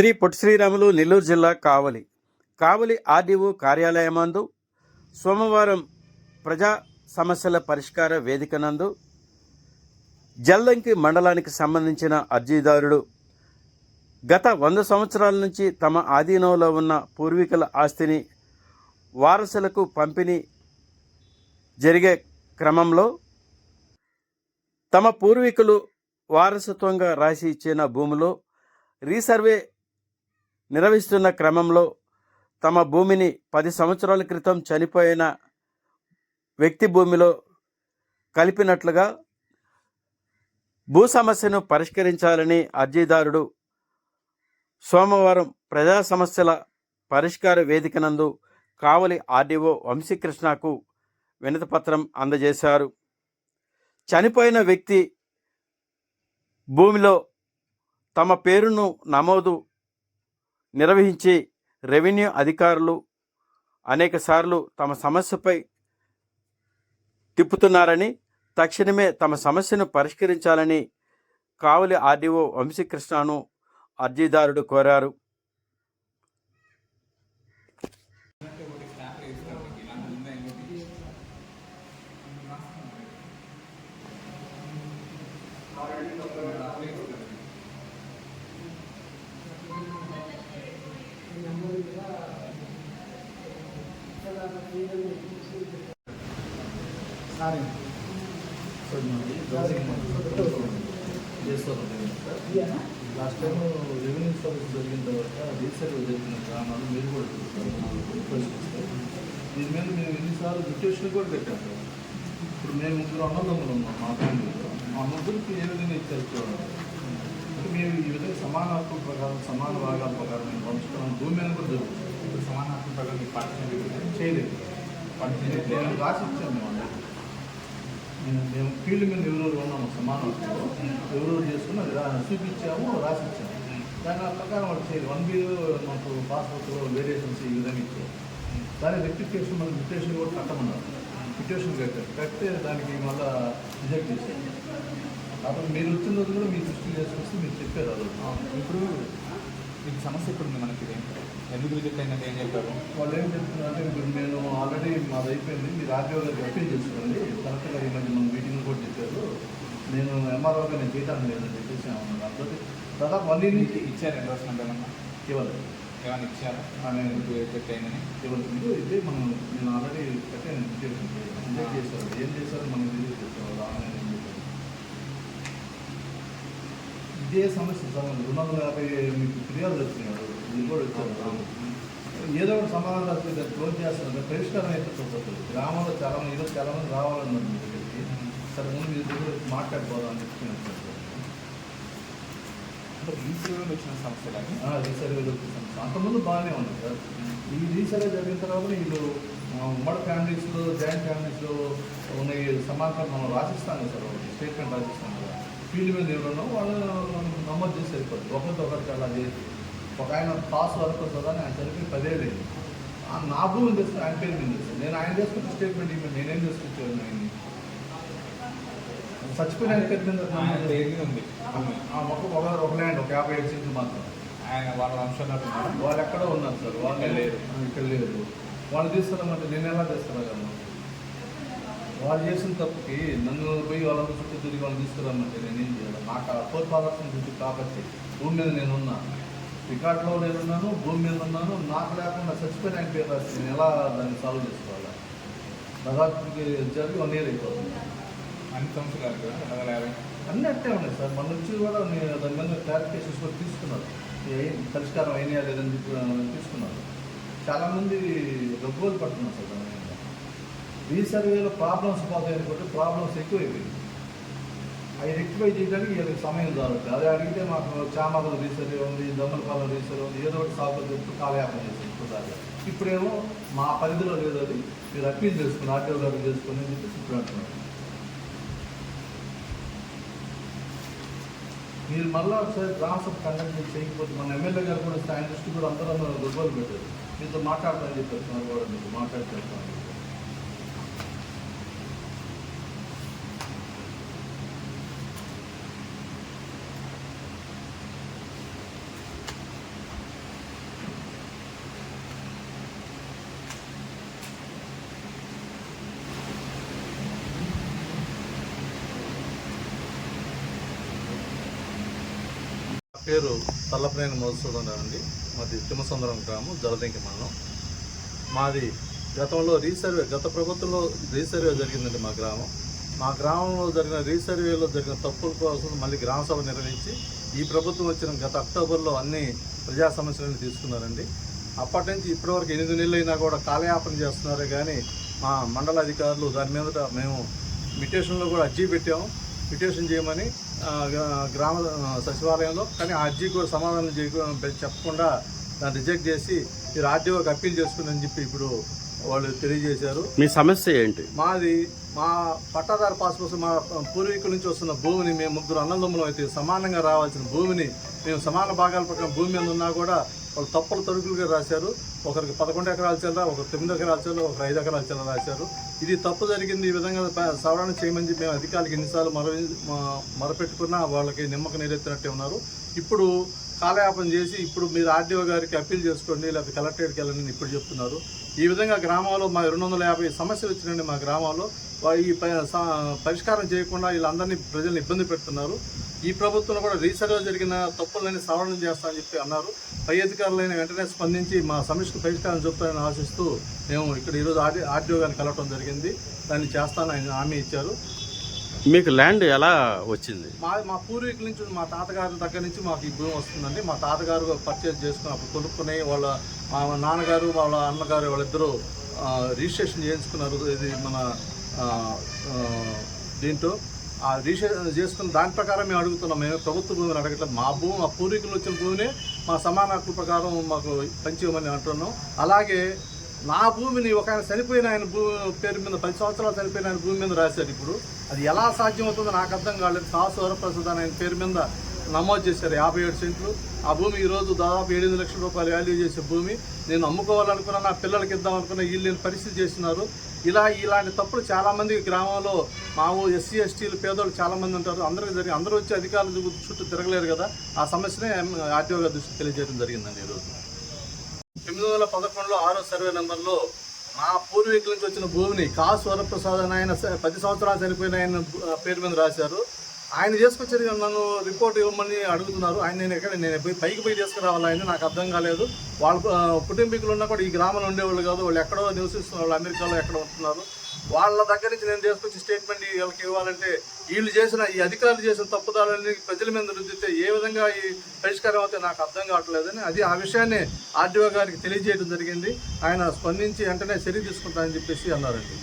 శ్రీ పొట్టి శ్రీరాములు నెల్లూరు జిల్లా కావలి. కావలి ఆర్డీఓ కార్యాలయమందు సోమవారం ప్రజా సమస్యల పరిష్కార వేదిక నందు జల్లంకి మండలానికి సంబంధించిన అర్జీదారుడు గత వంద సంవత్సరాల నుంచి తమ ఆధీనంలో ఉన్న పూర్వీకుల ఆస్తిని వారసులకు పంపిణీ జరిగే క్రమంలో తమ పూర్వీకులు వారసత్వంగా రాసి ఇచ్చిన భూమిలో రీసర్వే నిర్వహిస్తున్న క్రమంలో తమ భూమిని పది సంవత్సరాల క్రితం చనిపోయిన వ్యక్తి భూమిలో కలిపినట్లుగా భూ సమస్యను పరిష్కరించాలని అర్జీదారుడు సోమవారం ప్రజా సమస్యల పరిష్కార వేదిక నందు కావలి ఆర్డీఓ వంశీకృష్ణకు వినతిపత్రం అందజేశారు. చనిపోయిన వ్యక్తి భూమిలో తమ పేరును నమోదు నిర్వహించి రెవెన్యూ అధికారులు అనేకసార్లు తమ సమస్యపై తిప్పుతున్నారని తక్షణమే తమ సమస్యను పరిష్కరించాలని కావలి ఆర్డీఓ వంశీకృష్ణను అర్జీదారుడు కోరారు. లాస్ట్ టైం రెవెన్యూ సర్వీస్ జరిగిన తర్వాత రీసర్వ్ జరిగిన గ్రామాలు మీరు కూడా పరిశీలిస్తే దీని మీద మేము ఎన్నిసార్లు రిక్వెషన్ కూడా పెట్టాం ఇప్పుడు మేము ముగ్గురు అన్నదమ్ములు ఉన్నాం మా ఫ్యామిలీలో మా ముగ్గురికి ఏ విధంగా ఇచ్చారు అంటే మేము ఈ విధంగా సమాన హక్కుల ప్రకారం సమాన భాగాల ప్రకారం మేము పంచుకున్నాం భూమి మీద కూడా జరుగుతుంది సమాన హక్కుల ప్రకారం పార్టీ చేయలేదు నేను రాసి ఇచ్చాను మేము నేను మేము ఫీల్డ్ మీద ఎవరెవరు ఉన్నాము సమానంలో ఎవరెవరు చేసుకుని అది రా చూపించాము రాసి ఇచ్చాము దాని ఆ ప్రకారం వాళ్ళు చేయాలి వన్ బీ మాకు పాస్పోర్ట్లో వేరియేషన్స్ ఈ విధంగా ఇచ్చారు. దాని రెక్టిఫికేషన్ మనకి పిటిషన్ కూడా కట్టమన్నారు. పిటిషన్ కట్టారు. కడితే దానికి మళ్ళీ రిజెక్ట్ చేశారు. కాబట్టి మీరు వచ్చిన రోజు కూడా మీ దృష్టి చేసుకొస్తే మీరు చెప్పారు అది ఇప్పుడు మీకు సమస్య ఇప్పుడు మనకి? ఇది. ఎందుకు రిజెక్ట్ అయిందంటే ఏం చెప్పారు? వాళ్ళు ఏం చెప్తున్నారంటే ఇప్పుడు నేను ఆల్రెడీ మాది అయిపోయింది. మీరు ఆర్టీఓ గారికి అప్పీల్ చేసుకోండి కరెక్ట్గా ఈ మధ్య మన మీటింగ్ కూడా చెప్పారు. నేను ఎంఆర్ఓగా నేను చేయటానికి లేదని చెప్పేసి అన్నారు అందులో దాదాపు వన్ ఇయర్ నుంచి ఇచ్చారు ఎండోర్స్మెంట్ ఏమన్నా? ఇవ్వాలి ఏమైనా ఇచ్చారా? ఎందుకు రిజెక్ట్ అయిందని? ఇవ్వాలి ఇదే మనం నేను ఆల్రెడీ కట్టాను రిజెక్ట్ చేశారు. ఏం చేశారు మనం రిజెక్ట్ చేశారు రామని ఏం చెప్పారు ఇదే సమస్య రెండు వందల యాభై మీకు ఫిర్యాదు వచ్చినాడు ఇది కూడా వచ్చారు ఏదో ఒకటి సమాధానం రాసి దాన్ని క్లోజ్ చేస్తున్నారు పరిష్కారం అయితే చూపట్లేదు గ్రామంలో చాలా మంది ఈరోజు చాలా మంది రావాలన్నారు మీ దగ్గరికి. సరే ముందు మీ దగ్గర మాట్లాడిపోదాం అని చెప్పి అంటే రీసర్వే వచ్చిన సమస్యలని రీసర్వేలో అంతకుముందు బాగానే ఉంది సార్. ఈ రీసర్వే జరిగిన తర్వాత వీళ్ళు ఉమ్మడి ఫ్యామిలీస్లో జాయింట్ ఫ్యామిలీస్లో ఉన్న సమాచారం మనం రాసిస్తాం కదా సార్ స్టేట్మెంట్ రాసిస్తాం ఫీల్డ్ మీద ఎవరున్నా వాళ్ళు నమోదు చేసి వెళ్ళిపోతుంది ఒకరితో ఒకరికి అలా చేసి ఒక ఆయన పాస్ వరకు వస్తుందని ఆయన చదివి పదేళ్ళు నా భూమి తెస్తే ఆయన పేరు మీద తెస్తాను నేను ఆయన చేసుకుంటే స్టేట్మెంట్ ఇవ్వండి నేనేం చేసుకొచ్చేవాడిని ఆయన్ని? చచ్చిపోయిన ఆయన పేరు మీద ఉంది. ఒక ఒక ఒక ల్యాండ్ ఒక యాభై ఐదు సెంట్లు మాత్రం. ఆయన వాళ్ళ వంశంలో ఉన్నారు వాళ్ళు ఎక్కడో ఉన్నారు సార్. వాళ్ళు లేరు. ఇక్కడ లేరు. వాళ్ళు తీసుకురామంటే నేను ఎలా తీసుకురాగలను వాళ్ళు చేసిన తప్పుకి నన్ను పోయి వాళ్ళంతా చుట్టూ తిరిగి వాళ్ళు తీసుకురామంటే నేనేం చేయాలి నాకు ఆ ఫోర్ ఫాదర్స్ గురించి కాబట్టి భూమి మీద నేను ఉన్నా రికార్డులో నేనున్నాను భూమి మీద ఉన్నాను. నాకు లేకుండా చచ్చిపోయిన ఆయన పేరు రాసి నేను ఎలా దాన్ని సాల్వ్ చేసుకోవాలి? దాదాపుకి జరిగి వన్ ఇయర్ అయిపోతుంది. అన్ని సంవత్సరాలు అన్నీ అట్టే ఉన్నాయి సార్. మన నుంచి కూడా నేను దాని మీద క్లారిఫికేషన్స్ కూడా తీసుకున్నారు. పరిష్కారం అయినాయా లేదని తీసుకున్నారు. చాలామంది డబ్బులు పడుతున్నారు సార్ రీసర్వేలో ప్రాబ్లమ్స్ పోతాయి అనుకుంటే ప్రాబ్లమ్స్ ఎక్కువైపోయింది అవి రెక్టిఫై చేయడానికి వీళ్ళకి సమయం దొరకదు. అదే అడిగితే మాకు చామగల రీసర్వే ఉంది దమ్మలపాలెం రీసర్వే ఉంది ఏదో ఒకటి సాగు చెప్తూ కాలయాపన చేసి ఇప్పుడేమో మా పరిధిలో లేదని అది మీరు అప్పీల్ చేసుకుని ఆర్టీఓ గారు చేసుకుని అని చెప్పి ఇప్పుడు అంటున్నారు. మీరు మళ్ళీ ఒకసారి గ్రామసభ కండక్ట్ చేయకపోతే మన ఎమ్మెల్యే గారు కూడా వస్తే ఆయన దృష్టి కూడా అందరూ దుర్బలు పెట్టారు మీతో మాట్లాడతానని చెప్పేస్తున్నారు కూడా మీకు మాట్లాడుతున్నారు పేరు తల్లపనేని మధుసూదన్ రావు అండి. మాది తిమ్మసుందరం గ్రామం జలదంకి మండలం. మాది గతంలో రీసర్వే గత ప్రభుత్వంలో రీసర్వే జరిగిందండి మా గ్రామం. మా గ్రామంలో జరిగిన రీసర్వేలో జరిగిన తప్పుల కోసం మళ్ళీ గ్రామ సభ నిర్వహించి ఈ ప్రభుత్వం వచ్చిన గత అక్టోబర్లో అన్ని ప్రజా సమస్యలను తీసుకున్నారండి. అప్పటి నుంచి ఇప్పటివరకు ఎనిమిది నెలలు అయినా కూడా కాలయాపన చేస్తున్నారే కానీ మా మండల అధికారులు దాని మీద మేము మిటేషన్లో కూడా అర్జీ పెట్టాము. మిటేషన్ చేయమని గ్రామ సచివాలయంలో కానీ ఆ అర్జీ కూడా సమాధానం చేయకుండా చెప్పకుండా దాన్ని రిజెక్ట్ చేసి మీరు ఆర్డీఓకి అప్పీల్ చేసుకుని చెప్పి ఇప్పుడు వాళ్ళు తెలియజేశారు. మీ సమస్య ఏంటి? మాది మా పట్టాదారు పాస్ కోసం మా పూర్వీకుల నుంచి వస్తున్న భూమిని మేము ముగ్గురు అన్నదమ్ములం అయితే సమానంగా రావాల్సిన భూమిని మేము సమాన భాగాల ప్రకారం భూమి మీద ఉన్నా కూడా వాళ్ళు తప్పులు తరుగులుగా రాశారు. ఒకరికి పదకొండు ఎకరాల చెల్ల ఒకరు తొమ్మిది ఎకరాల చెల్ల ఒకరు ఐదు ఎకరాల చెల్ల రాశారు. ఇది తప్పు జరిగింది ఈ విధంగా సవరణ చేయమని చెప్పి మేము అధికారులకు ఎన్నిసార్లు మర మరపెట్టుకున్నా వాళ్ళకి నిమ్మక నీరెత్తినట్టే ఉన్నారు. ఇప్పుడు కాలయాపన చేసి ఇప్పుడు మీరు ఆర్డీఓ గారికి అప్పీల్ చేసుకోండి లేకపోతే కలెక్టరేట్కి వెళ్ళండి ఇప్పుడు చెప్తున్నారు. ఈ విధంగా గ్రామాల్లో మా రెండు వందల యాభై సమస్యలు వచ్చినాయండి మా గ్రామాల్లో. ఈ ప- పరిష్కారం చేయకుండా వీళ్ళందరినీ ప్రజల్ని ఇబ్బంది పెడుతున్నారు. ఈ ప్రభుత్వంలో కూడా రీసర్వే జరిగిన తప్పులని సవరణ చేస్తామని చెప్పి అన్నారు. పై అధికారులైన వెంటనే స్పందించి మా సమస్యకు పరిష్కారం చెప్తారని ఆశిస్తూ మేము ఇక్కడ ఈరోజు ఆర్డీ ఆర్డీఓ గారిని కలవటం జరిగింది. దాన్ని చేస్తానని ఆయన హామీ ఇచ్చారు. మీకు ల్యాండ్ ఎలా వచ్చింది? మా మా పూర్వీకుల నుంచి మా తాతగారి దగ్గర నుంచి మాకు ఈ భూమి వస్తుందండి. మా తాతగారు పర్చేజ్ చేసుకుని అప్పుడు కొనుక్కుని వాళ్ళ మా నాన్నగారు వాళ్ళ అన్నగారు వాళ్ళిద్దరూ రిజిస్ట్రేషన్ చేయించుకున్నారు. ఇది మన దీంట్లో. ఆ రిజిస్ట్రేషన్ చేసుకున్న దాని ప్రకారం మేము అడుగుతున్నాం. మేము ప్రభుత్వ భూమిని అడగట్లేదు. మా భూమి మా పూర్వీకులు వచ్చిన భూమినే మా సమాన హక్కుల ప్రకారం మాకు పంచివ్వమని అంటున్నాం. అలాగే నా భూమిని ఒక ఆయన చనిపోయిన ఆయన భూ పేరు మీద పది సంవత్సరాలు చనిపోయిన ఆయన భూమి మీద రాశారు ఇప్పుడు. అది ఎలా సాధ్యమవుతుందో నాకు అర్థం కాలేదు. కాసు వరప్రసాద్ అని ఆయన పేరు మీద నమోదు చేశారు. యాభై ఏడు సెంట్లు. ఆ భూమి ఈరోజు దాదాపు ఏడు లక్షల రూపాయలు వాల్యూ చేసే భూమి. నేను అమ్ముకోవాలనుకున్నా నా పిల్లలకి ఇద్దామనుకున్నా వీళ్ళని వీళ్ళు లేని పరిస్థితి చేస్తున్నారు. ఇలా ఇలాంటి తప్పులు చాలామంది గ్రామంలో మావు ఎస్సీ ఎస్టీలు పేదోళ్ళు చాలామంది ఉంటారు. అందరికీ జరిగి అందరూ వచ్చి అధికారులు చుట్టూ తిరగలేరు కదా. ఆ సమస్యనే ఆర్టీఓ గారి దృష్టికి తెలియజేయడం జరిగిందండి ఈరోజు. తొమ్మిది వందల పదకొండులో ఆరో సర్వే నెంబర్లో మా పూర్వీకుల నుంచి వచ్చిన భూమిని కాసు వరప్రసాద్ అని ఆయన పది సంవత్సరాలు చనిపోయిన ఆయన పేరు మీద రాశారు. ఆయన చేసుకొచ్చారు నన్ను రిపోర్ట్ ఇవ్వమని అడుగుతున్నారు. ఆయన నేను ఎక్కడ నేను పోయి పైకి పోయి తీసుకురావాలి ఆయన నాకు అర్థం కాలేదు. వాళ్ళ కుటుంబీకులు ఉన్నా కూడా ఈ గ్రామంలో ఉండేవాళ్ళు కాదు. వాళ్ళు ఎక్కడో నివసిస్తున్న వాళ్ళు అమెరికాలో ఎక్కడ ఉంటున్నారు. వాళ్ళ దగ్గర నుంచి నేను తీసుకొచ్చి స్టేట్మెంట్ వీళ్ళకి ఇవ్వాలంటే వీళ్ళు చేసిన ఈ అధికారులు చేసిన తప్పుదారులని ప్రజల మీద రుద్దితే ఏ విధంగా ఈ పరిష్కారం అవుతే నాకు అర్థం కావట్లేదని అది ఆ విషయాన్ని ఆర్డీఓ గారికి తెలియజేయడం జరిగింది. ఆయన స్పందించి వెంటనే చర్య తీసుకుంటానని చెప్పేసి అన్నారండి.